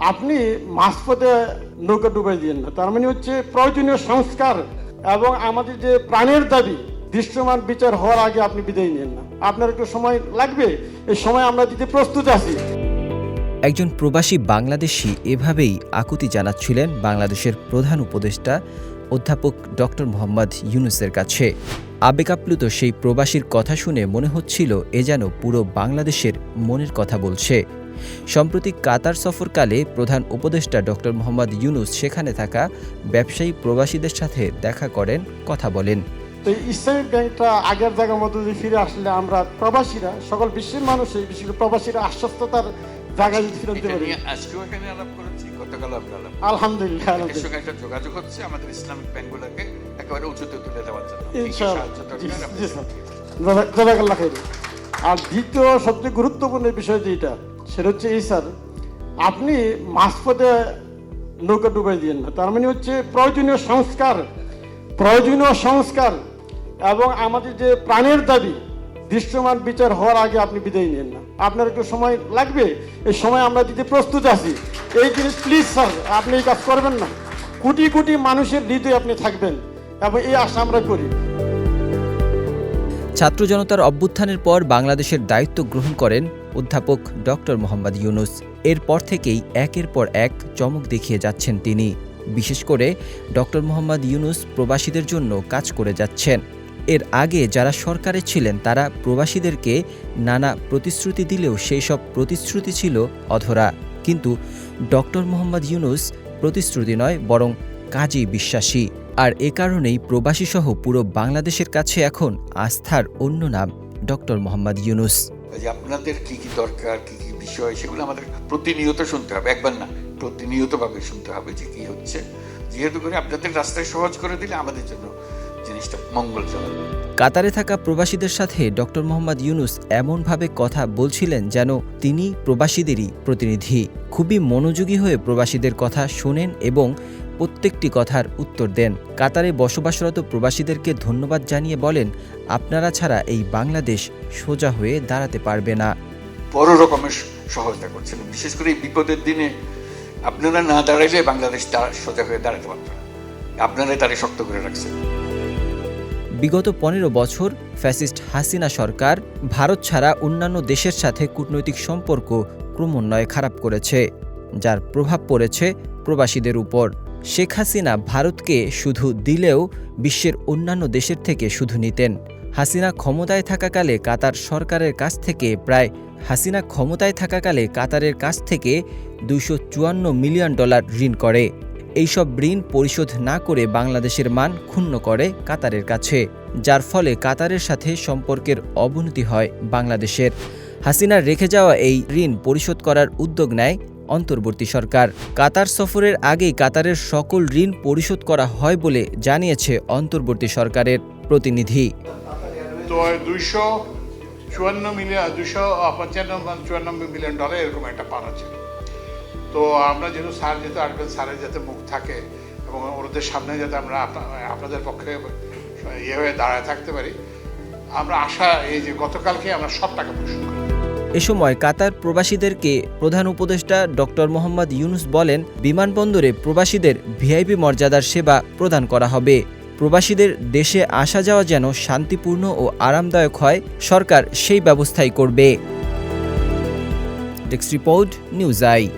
আপনি মাঝপথে নৌকা ডুবাই দিয়েন না তার মানে হচ্ছে প্রয়োজনীয় সংস্কার এবং আমাদের যে প্রাণের দাবি, দৃশ্যমান বিচার হওয়ার আগে আপনি বিদায় নেন না। আপনার একটু সময় লাগবে? এই সময় আমরা দিতে প্রস্তুত আছি। একজন প্রবাসী বাংলাদেশি এভাবেই আকুতি জানাচ্ছিলেন বাংলাদেশের প্রধান উপদেষ্টা অধ্যাপক ডক্টর মোহাম্মদ ইউনুসের কাছে। আবেগাপ্লুত সেই প্রবাসীর কথা শুনে মনে হচ্ছিল এ যেন পুরো বাংলাদেশের মনের কথা বলছে। সম্প্রতি কাতার সফরকালে প্রধান উপদেষ্টা ডক্টর মোহাম্মদ ইউনুস সেখানে থাকা ব্যবসায়ী প্রবাসীদের সাথে দেখা করেন কথা বলেন। তো ইসলামিক ব্যাংকটা আগের জায়গার মতো যদি ফিরে আসলে আমরা প্রবাসীরা সকল বিশ্বের মানুষই বিশেষ করে প্রবাসীরা আশ্বস্ততার জায়গায় যদি ফিরে দিতে পারি আজকেও এখানে আলাপ করেছি গতকাল আলাপ আলহামদুলিল্লাহ আলহামদুলিল্লাহ। একটা যোগাযোগ হচ্ছে আমাদের ইসলামিক ব্যাংকগুলোকে একেবারে উঁচুতে তুলে দেওয়ার জন্য। ইনশাআল্লাহ। জাজাকাল্লাহ খাইর। আর দ্বিতীয় সবচেয়ে গুরুত্বপূর্ণ বিষয় যেটা সেটা হচ্ছে, এই স্যার, আপনি মাঝপথে নৌকা ডুবাই দিয়েন না তার মানে হচ্ছে প্রয়োজনীয় সংস্কার প্রয়োজনীয় সংস্কার এবং আমাদের যে প্রাণের দাবি, দৃশ্যমান বিচার হওয়ার আগে আপনি বিদায় নেন না। আপনার একটু সময় লাগবে? এই সময় আমরা দিতে প্রস্তুত আছি। এই জিনিস প্লিজ স্যার, আপনি এই কাজ করবেন না। কোটি কোটি মানুষের হৃদয়ে আপনি থাকবেন এবং এই আশা আমরা করি। ছাত্র জনতার অভ্যুত্থানের পর বাংলাদেশের দায়িত্ব গ্রহণ করেন অধ্যাপক ডক্টর মোহাম্মদ ইউনুস। এরপর থেকেই একের পর এক চমক দেখিয়ে যাচ্ছেন তিনি। বিশেষ করে ডক্টর মোহাম্মদ ইউনুস প্রবাসীদের জন্য কাজ করে যাচ্ছেন। এর আগে যারা সরকারে ছিলেন, তারা প্রবাসীদেরকে নানা প্রতিশ্রুতি দিলেও সেই সব প্রতিশ্রুতি ছিল অধরা। কিন্তু ডক্টর মোহাম্মদ ইউনুস প্রতিশ্রুতি নয়, বরং কাজেই বিশ্বাসী। আর এ কারণেই প্রবাসীসহ পুরো বাংলাদেশের কাছে এখন আস্থার অন্য নাম ডক্টর মোহাম্মদ ইউনুস। যে আপনাদের কি কি দরকার, কি কি বিষয়, সেগুলো আমাদের প্রতিনিয়ত শুনতে হবে। একবার না, প্রতিনিয়তভাবে শুনতে হবে যে কি হচ্ছে। যেহেতু করে আপনাদের রাস্তায় সহজ করে দিলে আমাদের জন্য জিনিসটা মঙ্গলজনক। কাতারে থাকা প্রবাসীদের সাথে ডক্টর মোহাম্মদ ইউনুস এমনভাবে কথা বলছিলেন যেন তিনি প্রবাসীদেরই প্রতিনিধি। খুবই মনোযোগী হয়ে প্রবাসীদের কথা শোনেন এবং প্রত্যেকটি কথার উত্তর দেন। কাতারে বসবাসরত প্রবাসীদেরকে ধন্যবাদ জানিয়ে বলেন আপনারা ছাড়া এই বাংলাদেশ সোজা হয়ে দাঁড়াতে পারবে না। বড় রকমের সহযোগিতা করছেন। বিশেষ করে এই বিপদের দিনে আপনারা না দাঁড়াইলে বাংলাদেশ সোজা হয়ে দাঁড়াতে পারত না। আপনারাই তারে শক্ত করে রাখছেন। বিগত পনেরো বছর ফ্যাসিস্ট হাসিনা সরকার ভারত ছাড়া অন্যান্য দেশের সাথে কূটনৈতিক সম্পর্ক ক্রমান্বয়ে খারাপ করেছে যার প্রভাব পড়েছে প্রবাসীদের উপর। শেখ হাসিনা ভারতকে শুধু দিলেও বিশ্বের অন্যান্য দেশের থেকে শুধু নিতেন। হাসিনা ক্ষমতায় থাকাকালে কাতার সরকারের কাছ থেকে প্রায়, হাসিনা ক্ষমতায় থাকাকালে কাতারের কাছ থেকে চুয়ান্ন মিলিয়ন ডলার ঋণ করে। এইসব ঋণ পরিশোধ না করে বাংলাদেশের মান ক্ষুণ্ণ করে কাতারের কাছে, যার ফলে কাতারের সাথে সম্পর্কের অবনতি হয় বাংলাদেশের। হাসিনার রেখে যাওয়া এই ঋণ পরিশোধ করার উদ্যোগ নেয় অন্তর্বর্তী সরকার। কাতার সফরের আগেই কাতারের সকল ঋণ পরিশোধ করা হয় বলে জানিয়েছে অন্তর্বর্তী সরকারের প্রতিনিধি। চুয়ান্ন মিলিয়ন দুশো পঞ্চান্ন চুয়ান্নব্বই মিলিয়ন ডলার এরকম একটা পাওনা ছিল তো আমরা যেহেতু স্যার, যেহেতু আসবেন স্যারের যাতে মুখ থাকে এবং ওদের সামনে যাতে আমরা আপনাদের পক্ষে ইয়ে হয়ে দাঁড়ায় থাকতে পারি, আমরা আশা এই যে গতকালকে আমরা সব টাকা পরিশোধ করি। এ সময় কাতার প্রবাসীদেরকে প্রধান উপদেষ্টা ডক্টর মোহাম্মদ ইউনুস বলেন, বিমানবন্দরে প্রবাসীদের ভিআইপি মর্যাদার সেবা প্রদান করা হবে। প্রবাসীদের দেশে আসা যাওয়া যেন শান্তিপূর্ণ ও আরামদায়ক হয়, সরকার সেই ব্যবস্থাই করবে। Desk report, news I.